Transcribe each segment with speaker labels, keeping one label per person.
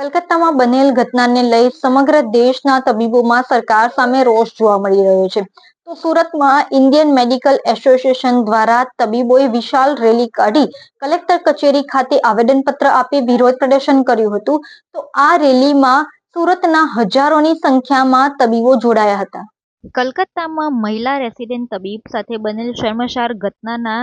Speaker 1: કલકત્તામાં બનેલ ઘટનાને લઈ સમગ્ર દેશના તબીબોમાં સરકાર સામે રોષ જોવા મળી રહ્યો છે. તો સુરતમાં ઇન્ડિયન મેડિકલ એસોસિએશન દ્વારા તબીબોએ વિશાળ રેલી કાઢી કલેક્ટર કચેરી ખાતે આવેદનપત્ર આપી વિરોધ પ્રદર્શન કર્યું હતું. તો આ રેલીમાં સુરતના હજારોની સંખ્યામાં તબીબો જોડાયા હતા.
Speaker 2: કલકત્તામાં મહિલા રેસિડેન્ટ તબીબ સાથે બનેલ શર્મશાર ઘટનાના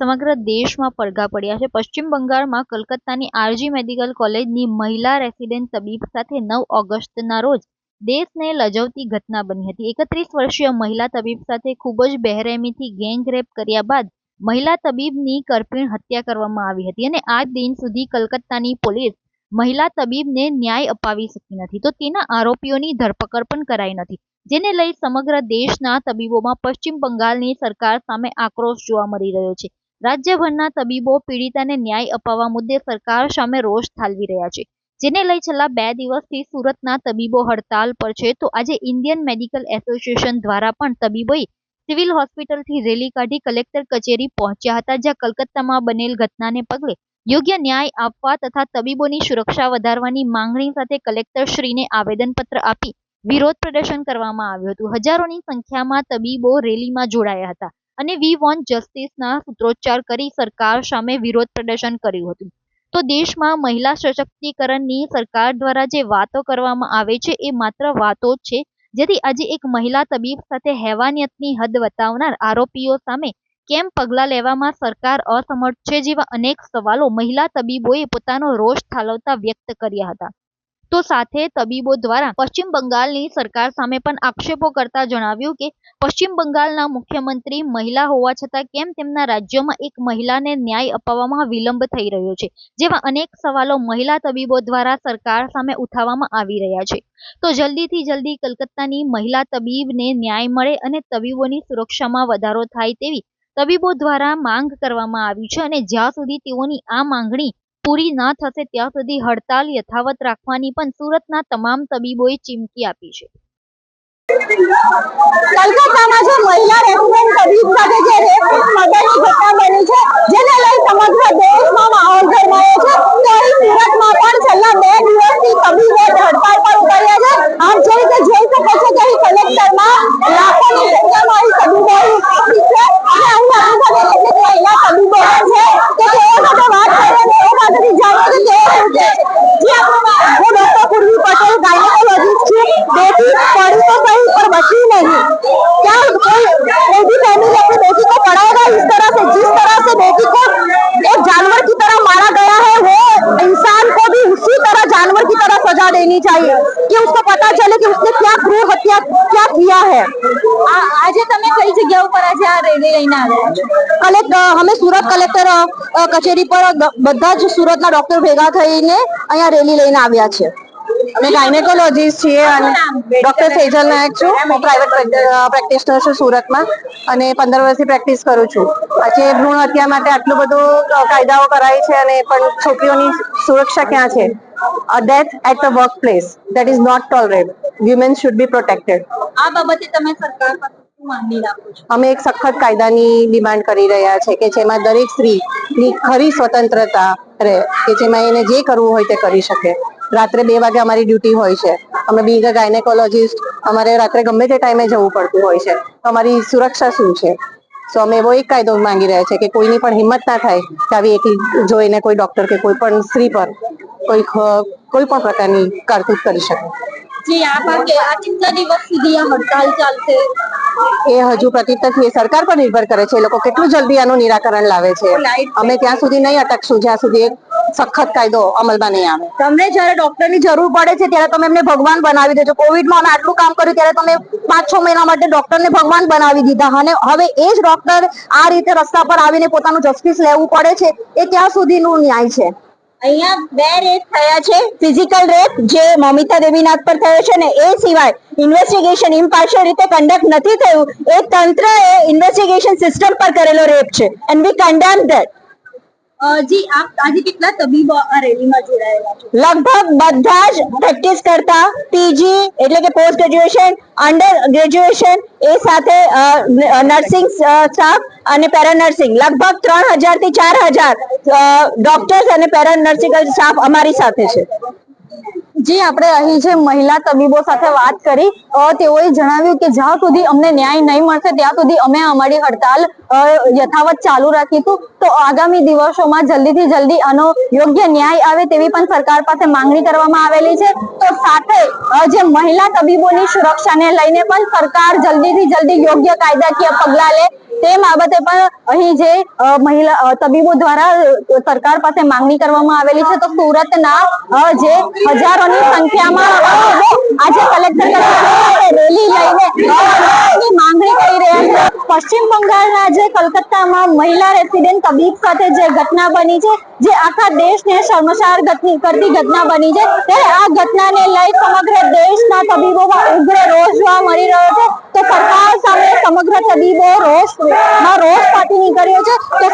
Speaker 2: સમગ્ર દેશમાં પડઘા પડ્યા છે. પશ્ચિમ બંગાળમાં કલકત્તાની આરજી મેડિકલ કોલેજની મહિલા રેસિડેન્ટ તબીબ સાથે નવ ઓગસ્ટના રોજ દેશને લજવતી ઘટના બની હતી. એકત્રીસ વર્ષીય મહિલા તબીબ સાથે ખૂબ જ બેરહેમીથી ગેંગરેપ કર્યા બાદ મહિલા તબીબની કરપીણ હત્યા કરવામાં આવી હતી અને આજ દિન સુધી કલકત્તાની પોલીસ મહિલા તબીબને ન્યાય અપાવી શકી નથી. તો તેના આરોપીઓની ધરપકડ પણ કરાઈ નથી. જેને લઈ સમગ્ર દેશના તબીબોમાં પશ્ચિમ બંગાળની સરકાર સામે આક્રોશ જોવા મળી રહ્યો છે. રાજ્યભરના તબીબો પીડિતાને ન્યાય અપાવવા મુદ્દે સરકાર સામે રોષ ઠાલવી રહ્યા છે. જેને લઈ છેલ્લા બે દિવસથી સુરતના તબીબો હડતાલ પર છે. તો આજે ઇન્ડિયન મેડિકલ એસોસિએશન દ્વારા પણ તબીબોએ સિવિલ હોસ્પિટલથી રેલી કાઢી કલેક્ટર કચેરી પહોંચ્યા હતા, જ્યાં કલકત્તામાં બનેલ ઘટનાને પગલે યોગ્ય ન્યાય આપવા તથા તબીબોની સુરક્ષા વધારવાની માંગણી સાથે કલેક્ટરશ્રીને આવેદનપત્ર આપી વિરોધ પ્રદર્શન કરવામાં આવ્યું હતું. હજારોની સંખ્યામાં તબીબો રેલીમાં જોડાયા હતા. અને વી વોન્ટ જસ્ટિસના સૂત્રોચ્ચાર કરી સરકાર સામે વિરોધ પ્રદર્શન કર્યું હતું. તો દેશમાં મહિલા સશક્તિકરણની સરકાર દ્વારા જે વાતો કરવામાં આવે છે, એ માત્ર વાતો જ છે. જેથી આજે એક મહિલા તબીબ સાથે હેવાનિયતની હદ વતાવનાર આરોપીઓ સામે કેમ પગલાં લેવામાં સરકાર અસમર્થ છે જેવા અનેક સવાલો મહિલા તબીબોએ પોતાનો રોષ ઠાલવતા વ્યક્ત કર્યા હતા. તો સાથે તબીબો દ્વારા પશ્ચિમ બંગાળની સરકાર સામે પણ આક્ષેપો કરતા જણાવ્યું કે પશ્ચિમ બંગાળના મુખ્યમંત્રી મહિલા હોવા છતાં કેમ તેમના રાજ્યમાં એક મહિલાને ન્યાય અપાવવામાં વિલંબ થઈ રહ્યો છે, જેવા અનેક સવાલો મહિલા તબીબો દ્વારા સરકાર સામે ઉઠાવવામાં આવી રહ્યા છે. તો જલ્દીથી જલ્દી કલકત્તાની મહિલા તબીબને ન્યાય મળે અને તબીબોની સુરક્ષામાં વધારો થાય તેવી તબીબો દ્વારા માંગ કરવામાં આવી છે અને જ્યાં સુધી તેઓની આ માંગણી પૂરી ન થશે ત્યાં સુધી હડતાલ યથાવત રાખવાની પણ સુરતના તમામ તબીબોએ ચીમકી આપી છે.
Speaker 3: કલકત્તામાં જે મહિલા છે, જેને લઈ સમગ્ર દેશમાં માહોલ ગરમાયો છે. તો અહીં સુરતમાં પણ છેલ્લા બે દિવસથી सजा देनी चाहिए कि उसको पता चले कि उसने क्या क्रूर हत्या क्या किया है
Speaker 1: આ આજે તમે કઈ જગ્યા ઉપર આજે આ રેલી લઈને આવ્યા છો
Speaker 3: કલેક્ટર અમે સુરત કલેક્ટર અ, કચેરી પર ગ- બધા જ સુરતના ડોક્ટર ભેગા થઈને અહીંયા રેલી લઈને આવ્યા છે અમે ગાયનેકોલોજીસ્ટ છીએ અને ડોક્ટર સેજલ નાયક છું હું પ્રાઇવેટ પ્રેક્ટિશનર છું સુરતમાં અને પંદર વર્ષથી પ્રેક્ટિસ કરું છું આજે ભ્રૂણ હત્યા માટે આટલું બધું અ, કાયદાઓ કરાય છે અને પણ છોકરીઓની સુરક્ષા ક્યાં છે Death at the the workplace. That is not tolerate women should be protected
Speaker 1: આ બાબતે તમે સરકાર પાસે શું માંગણી રાખો છો?
Speaker 3: અમે એક સખત કાયદાની ડિમાન્ડ કરી રહ્યા છે કે જેમાં દરેક સ્ત્રીની ખરી સ્વતંત્રતા રહે કે જેમાં એને જે કરવું હોય તે કરી શકે. રાત્રે બે વાગે અમારી ડ્યુટી હોય છે. અમે બી ગાયનેકોલોજીસ્ટ અમારે રાત્રે ગમે તે ટાઈમે જવું પડતું હોય છે. તો અમારી સુરક્ષા શું છે? સો અમે એવો એક કાયદો માંગી રહ્યા છે કે કોઈની પણ હિંમત ના થાય કે આવી એકલી જોઈને કોઈ ડોક્ટર કે કોઈ પણ સ્ત્રી પર કોઈ કોઈ પણ પ્રકારની કારતૂત કરી શકે.
Speaker 1: જી આ કેટલા દિવસ સુધી આ હડતાલ ચાલશે.
Speaker 3: એ હજુ પ્રતિત નથી એ સરકાર પર નિર્ભર કરે છે એ લોકો કેટલું જલ્દી આનું નિરાકરણ લાવે છે. અમે ત્યાં સુધી નહીં અટકશું જ્યાં સુધી એક સખત કાયદો અમલમાં નહીં આવે. તમને જ્યારે ડોક્ટરની જરૂર પડે છે ત્યારે તમે એમને ભગવાન બનાવી દેજો. કોવિડમાં અમે આટલું કામ કર્યું ત્યારે તમે પાંચ છ મહિના માટે ડોક્ટરને ભગવાન બનાવી દીધા. અને હવે એ જ ડોક્ટર આ રીતે રસ્તા પર આવીને પોતાનું જસ્ટિસ લેવું પડે છે એ ત્યાં સુધીનું ન્યાય છે.
Speaker 1: અહીંયા
Speaker 3: બે રેપ થયા છે. ફિઝિકલ રેપ જે મમિતા દેવીનાથ પર થયો છે ને એ સિવાય ઇન્વેસ્ટિગેશન ઇમ્પાર્શિયલ રીતે કન્ડક્ટ નથી થયું. એ તંત્ર એ ઇન્વેસ્ટિગેશન સિસ્ટમ પર કરેલો રેપ છે. And we condemn
Speaker 1: that ji, આપ આજે કેટલા તબીબો આ રેલીમાં જોડાયેલા
Speaker 3: લગભગ બધા જ પ્રેક્ટિસ કરતા પીજી એટલે કે પોસ્ટ ગ્રેજ્યુએશન અંડર ગ્રેજ્યુએશન એ સાથે નર્સિંગ સ્ટાફ અને પેરા નર્સિંગ લગભગ ત્રણ હજારથી ચાર હજાર ડોક્ટર્સ અને પેરા નર્સિંગ સ્ટાફ અમારી સાથે છે.
Speaker 1: જી આપણે અહીં જે મહિલા તબીબો સાથે વાત કરી તેઓએ જણાવ્યું કે જ્યાં સુધી અમને ન્યાય નહીં મળશે, ત્યાં સુધી અમે અમારી હડતાલ યથાવત ચાલુ રાખીશું. તો આગામી દિવસોમાં જલ્દીથી જલ્દી આનો યોગ્ય ન્યાય આવે તેવી પણ સરકાર પાસે માંગણી કરવામાં આવેલી છે. તો સાથે જે મહિલા તબીબોની સુરક્ષાને લઈને પણ સરકાર જલ્દીથી જલ્દી યોગ્ય કાયદાકીય પગલાં લે. તે બાબતે પણ અહીં જે મહિલા તબીબો દ્વારા સરકાર પાસે માંગણી કરવામાં આવેલી છે, તો સુરતના જે હજારોની સંખ્યામાં આજે કલેક્ટર રેલી લઈને માંગણી કરી રહ્યા છે. પશ્ચિમ બંગાળના જે કલકત્તામાં મહિલા રેસિડેન્ટ તબીબ સાથે જે ઘટના બની છે જે આખા દેશને શર્મસાર કરતી ઘટના બની છે. ત્યારે આ ઘટનાને લઈ સમગ્ર દેશના તબીબોમાં ઉગ્ર રોષ જોવા મળી રહ્યો છે. તો સરકાર સામે સમગ્ર તબીબો રોષ રોષ ફાટી નીકળ્યો છે. તો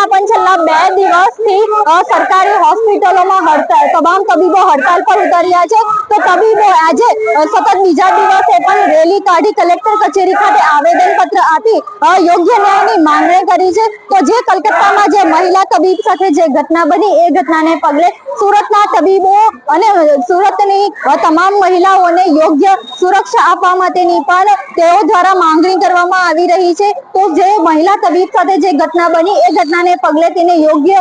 Speaker 1: સુરતમાં પણ છેલ્લા બે દિવસથી સરકારી હોસ્પિટલોમાં હડતાલ, તમામ તબીબો હડતાલ પર ઉતર્યા છે. તો તબીબો આજે સતત બીજા દિવસે પણ રેલી કાઢી કલેક્ટર કચેરી ખાતે આવેદન પત્ર આપી યોગ્ય ન્યાયની માંગણી કરી છે. તો જે કલકત્તામાં જે મહિલા તબીબ સાથે જે ઘટના બની, એ ઘટનાને પગલે સુરતના તબીબો અને સુરતની તમામ મહિલાઓને યોગ્ય સુરક્ષા આપવા માટેની પણ તેઓ દ્વારા માંગણી કરવામાં આવી રહી છે. તો જે મહિલા તબીબ સાથે જે ઘટના બની, એ ઘટનાને પગલે તેને યોગ્ય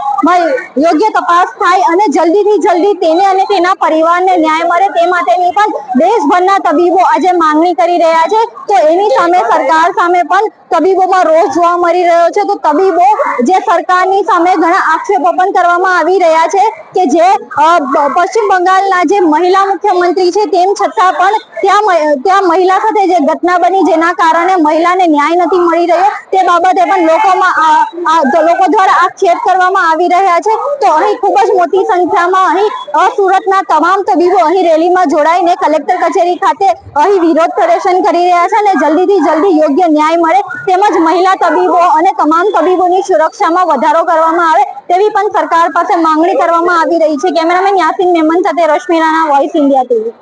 Speaker 1: યોગ્ય તપાસ થાય અને જલ્દીથી જલ્દી તેને અને તેના પરિવારને ન્યાય મળે તે માટેની પણ દેશભરના તબીબો આજે માંગણી કરી રહ્યા છે. તો એની સામે સરકાર સામે પણ તબીબોમાં રોષ જોવા મળી રહ્યો છે. તો તબીબો જે સરકારની સામે ઘણા આક્ષેપો પણ કરવામાં આવી રહ્યા છે કે જે પશ્ચિમ બંગાળના જે મહિલા મુખ્યમંત્રી છે તેમ છતાં પણ ત્યાં ત્યાં મહિલા સાથે જે ઘટના બની જેના કારણે મહિલાને ન્યાય નથી મળી રહ્યો. તે બાબતે પણ લોકોમાં લોકો દ્વારા આક્ષેપ કરવામાં આવી રહ્યા છે. તો અહીં ખૂબ જ મોટી સંખ્યામાં અહીં સુરતના તમામ તબીબો અહીં રેલીમાં જોડાઈને કલેક્ટર કચેરી ખાતે અહીં વિરોધ પ્રદર્શન કરી રહ્યા છે અને જલ્દીથી જલ્દી યોગ્ય ન્યાય મળે. તેમજ મહિલા તબીબો અને તમામ તબીબોની સુરક્ષામાં વધારો કરવામાં આવે તેવી પણ સરકાર પાસે માંગણી કરવામાં આવી રહી છે. કેમેરામેન યાસીન મેમન સાથે Rashmi Rana voice India TV